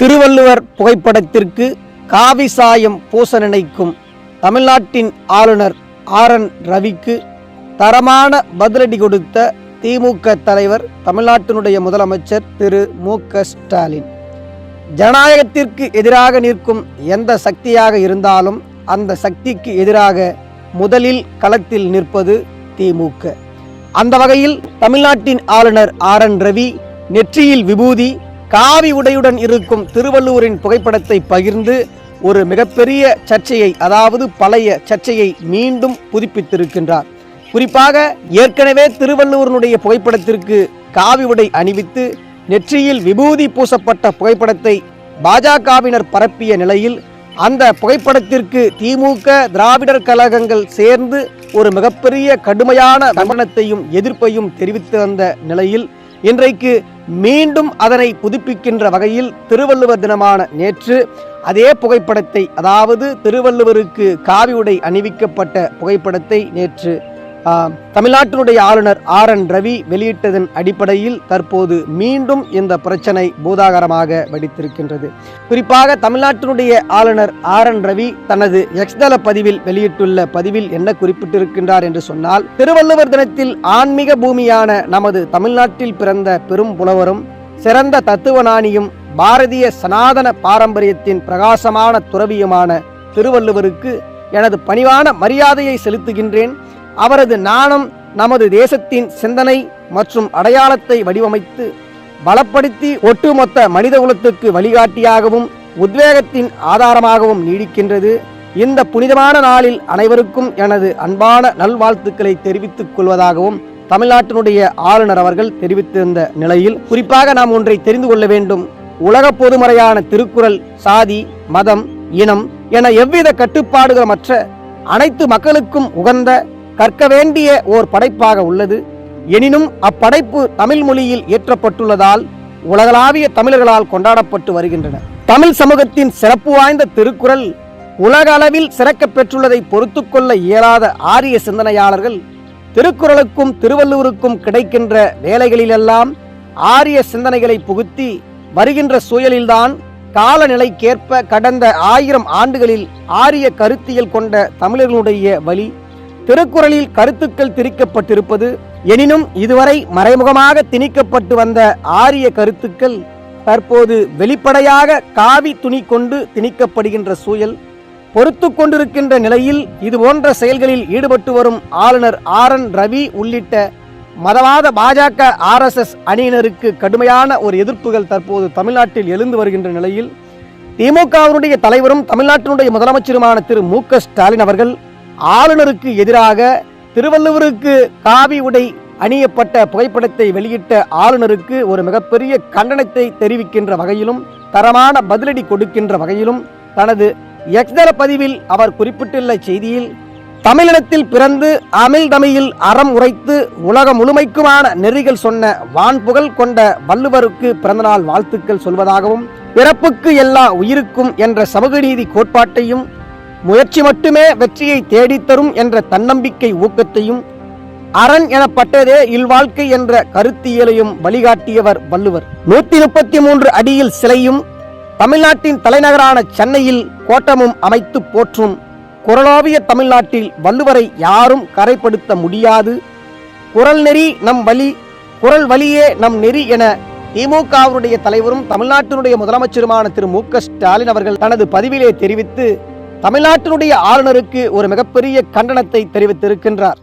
திருவள்ளுவர் புகைப்படத்திற்கு காவி சாயம் பூச நினைக்கும் தமிழ்நாட்டின் ஆளுநர் ஆர் என் ரவிக்கு தரமான பதிலடி கொடுத்த திமுக தலைவர் தமிழ்நாட்டினுடைய முதலமைச்சர் திரு மு க ஸ்டாலின். ஜனநாயகத்திற்கு எதிராக நிற்கும் எந்த சக்தியாக இருந்தாலும் அந்த சக்திக்கு எதிராக முதலில் களத்தில் நிற்பது திமுக. அந்த வகையில் தமிழ்நாட்டின் ஆளுநர் ஆர் என் ரவி நெற்றியில் விபூதி காவி உடையுடன் இருக்கும் திருவள்ளுவரின் புகைப்படத்தை பகிர்ந்து ஒரு மிகப்பெரிய சர்ச்சையை அதாவது பழைய சர்ச்சையை மீண்டும் புதுப்பித்திருக்கின்றார். குறிப்பாக ஏற்கனவே திருவள்ளுவரனுடைய புகைப்படத்திற்கு காவி உடை அணிவித்து நெற்றியில் விபூதி பூசப்பட்ட புகைப்படத்தை பாஜகவினர் பரப்பிய நிலையில் அந்த புகைப்படத்திற்கு திமுக திராவிடர் கழகங்கள் சேர்ந்து ஒரு மிகப்பெரிய கடுமையான கண்டனத்தையும் எதிர்ப்பையும் தெரிவித்து வந்த நிலையில் இன்றைக்கு மீண்டும் அதனை புதுப்பிக்கின்ற வகையில் திருவள்ளுவர் தினமான நேற்று அதே புகைப்படத்தை அதாவது திருவள்ளுவருக்கு காவி உடை அணிவிக்கப்பட்ட புகைப்படத்தை நேற்று தமிழ்நாட்டினுடைய ஆளுநர் ஆர் என் ரவி வெளியிட்டதன் அடிப்படையில் தற்போது மீண்டும் இந்த பிரச்சனை பூதாகரமாக வெடித்திருக்கின்றது. குறிப்பாக தமிழ்நாட்டினுடைய ஆளுநர் ஆர் என் ரவி தனது எக்ஸ்தல பதிவில் வெளியிட்டுள்ள பதிவில் என்ன குறிப்பிட்டிருக்கின்றார் என்று சொன்னால் திருவள்ளுவர் தினத்தில் ஆன்மீக பூமியான நமது தமிழ்நாட்டில் பிறந்த பெரும் புலவரும் சிறந்த தத்துவநாணியும் பாரதிய சனாதன பாரம்பரியத்தின் பிரகாசமான துறவியுமான திருவள்ளுவருக்கு எனது பணிவான மரியாதையை செலுத்துகின்றேன். அவரது நாணம் நமது தேசத்தின் சிந்தனை மற்றும் அடையாளத்தை வடிவமைத்து பலப்படுத்தி ஒட்டுமொத்த மனித குலத்துக்கு வழிகாட்டியாகவும் உத்வேகத்தின் ஆதாரமாகவும் நீடிக்கின்றது. இந்த புனிதமான நாளில் அனைவருக்கும் எனது அன்பான நல்வாழ்த்துக்களை தெரிவித்துக் கொள்வதாகவும் தமிழ்நாட்டினுடைய ஆளுநர் அவர்கள் தெரிவித்திருந்த நிலையில் குறிப்பாக நாம் ஒன்றை தெரிந்து கொள்ள வேண்டும். உலக பொதுமறையான திருக்குறள் சாதி மதம் இனம் என எவ்வித கட்டுப்பாடுகளமற்ற அனைத்து மக்களுக்கும் உகந்த கற்க வேண்டிய ஓர் படைப்பாக உள்ளது. எனினும் அப்படைப்பு தமிழ் மொழியில் இயற்றப்பட்டுள்ளதால் உலகளாவிய தமிழர்களால் கொண்டாடப்பட்டு வருகின்றன. தமிழ் சமூகத்தின் சிறப்பு வாய்ந்த திருக்குறள் உலக அளவில் சிறக்க பெற்றுள்ளதை பொறுத்து கொள்ள இயலாத ஆரிய சிந்தனையாளர்கள் திருக்குறளுக்கும் திருவள்ளுவருக்கும் கிடைக்கின்ற வேலைகளிலெல்லாம் ஆரிய சிந்தனைகளை புகுத்தி வருகின்ற சூழலில்தான் காலநிலைக்கேற்ப கடந்த ஆயிரம் ஆண்டுகளில் ஆரிய கருத்தியல் கொண்ட தமிழர்களுடைய வழி திருக்குறளில் கருத்துக்கள் திரிக்கப்பட்டிருப்பது எனினும் இதுவரை மறைமுகமாக திணிக்கப்பட்டு வந்த ஆரிய கருத்துக்கள் தற்போது வெளிப்படையாக காவி துணி கொண்டு திணிக்கப்படுகின்ற சூழல் பொறுத்து கொண்டிருக்கின்ற நிலையில் இது போன்ற செயல்களில் ஈடுபட்டு வரும் ஆளுநர் ஆர் என் ரவி உள்ளிட்ட மதவாத பாஜக ஆர்எஸ்எஸ் அணியினருக்கு கடுமையான ஒரு எதிர்ப்புகள் தற்போது தமிழ்நாட்டில் எழுந்து வருகின்ற நிலையில் திமுகவினுடைய தலைவரும் தமிழ்நாட்டினுடைய முதலமைச்சருமான திரு மு க ஸ்டாலின் அவர்கள் ஆளுநருக்கு எதிராக திருவள்ளுவருக்கு காவி உடை அணியப்பட்ட புகைப்படத்தை வெளியிட்ட ஆளுநருக்கு ஒரு மிகப்பெரிய கண்டனத்தை தெரிவிக்கின்ற வகையிலும் தரமான பதிலடி கொடுக்கின்ற வகையிலும் தனது எக்ஸ்தல பதிவில் அவர் குறிப்பிட்டுள்ள செய்தியில் தமிழினத்தில் பிறந்து அமிழ் தமிழில் அறம் உரைத்து உலகம் முழுமைக்குமான நெறிகள் சொன்ன வான்புகழ் கொண்ட வள்ளுவருக்கு பிறந்தநாள் வாழ்த்துக்கள் சொல்வதாகவும் பிறப்புக்கு எல்லா உயிருக்கும் என்ற சமூக நீதி கோட்பாட்டையும் முயற்சி மட்டுமே வெற்றியை தேடித்தரும் என்ற தன்னம்பிக்கை ஊக்கத்தையும் அரண் எனப்பட்டதே இல்வாழ்க்கை என்ற கருத்தியலையும் வழிகாட்டியவர் வள்ளுவர். நூத்தி முப்பத்தி மூன்று அடியில் சிலையும் தமிழ்நாட்டின் தலைநகரான சென்னையில் கோட்டமும் அமைத்து போற்றும் குரலோவிய தமிழ்நாட்டில் வள்ளுவரை யாரும் கரைப்படுத்த முடியாது. குரல் நெறி நம் வழி குரல் வழியே நம் நெறி என திமுகவுடைய தலைவரும் தமிழ்நாட்டினுடைய முதலமைச்சருமான திரு மு க ஸ்டாலின் அவர்கள் தனது பதிவிலே தெரிவித்து தமிழ்நாட்டினுடைய ஆளுநருக்கு ஒரு மிகப்பெரிய கண்டனத்தை தெரிவித்திருக்கின்றார்.